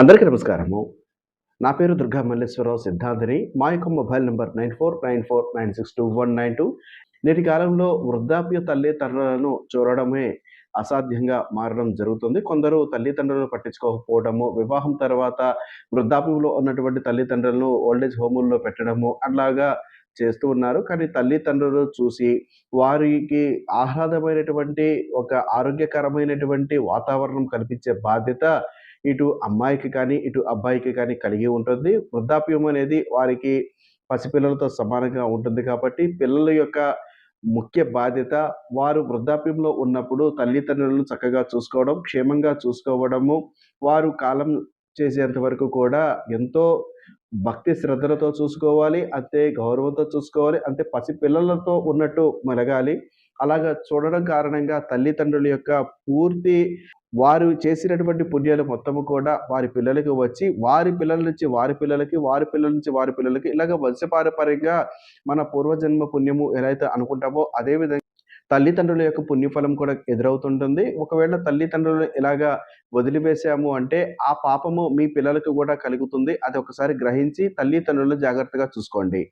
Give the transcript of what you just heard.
అందరికీ నమస్కారము. నా పేరు దుర్గా మల్లేశ్వరరావు సిద్ధాంతిని. మా యొక్క mobile number nine four nine four nine six two one nine two. నేటి కాలంలో వృద్ధాప్య తల్లిదండ్రులను చూడడమే అసాధ్యంగా మారడం జరుగుతుంది. కొందరు తల్లిదండ్రులను పట్టించుకోకపోవడము వివాహం తర్వాత వృద్ధాప్యంలో ఉన్నటువంటి తల్లిదండ్రులను ఓల్డేజ్ హోముల్లో పెట్టడము అలాగా చేస్తూ ఉన్నారు. కానీ తల్లిదండ్రులు చూసి వారికి ఆహ్లాదమైనటువంటి ఒక ఆరోగ్యకరమైనటువంటి వాతావరణం కల్పించే బాధ్యత ఇటు అమ్మాయికి కానీ ఇటు అబ్బాయికి కానీ కలిగి ఉంటుంది. వృద్ధాప్యం అనేది వారికి పసిపిల్లలతో సమానంగా ఉంటుంది కాబట్టి పిల్లల యొక్క ముఖ్య బాధ్యత వారు వృద్ధాప్యంలో ఉన్నప్పుడు తల్లిదండ్రులను చక్కగా చూసుకోవడం క్షేమంగా చూసుకోవడము వారు కాలం చేసేంత వరకు కూడా ఎంతో భక్తి శ్రద్ధలతో చూసుకోవాలి అంతే గౌరవంతో చూసుకోవాలి అంతే పసిపిల్లలతో ఉన్నట్టు మెలగాలి. అలాగా చూడడం కారణంగా తల్లిదండ్రుల యొక్క పూర్తి వారు చేసినటువంటి పుణ్యాలు మొత్తము కూడా వారి పిల్లలకి వచ్చి వారి పిల్లల నుంచి వారి పిల్లలకి వారి పిల్లల నుంచి వారి పిల్లలకి ఇలాగ వంశపారపర్యంగా మన పూర్వజన్మ పుణ్యము ఎలా అయితే అనుకుంటామో అదేవిధంగా తల్లిదండ్రుల యొక్క పుణ్యఫలం కూడా ఎదురవుతుంటుంది. ఒకవేళ తల్లిదండ్రులు ఇలాగా వదిలివేసాము అంటే ఆ పాపము మీ పిల్లలకు కూడా కలుగుతుంది. అది ఒకసారి గ్రహించి తల్లిదండ్రులు జాగ్రత్తగా చూసుకోండి.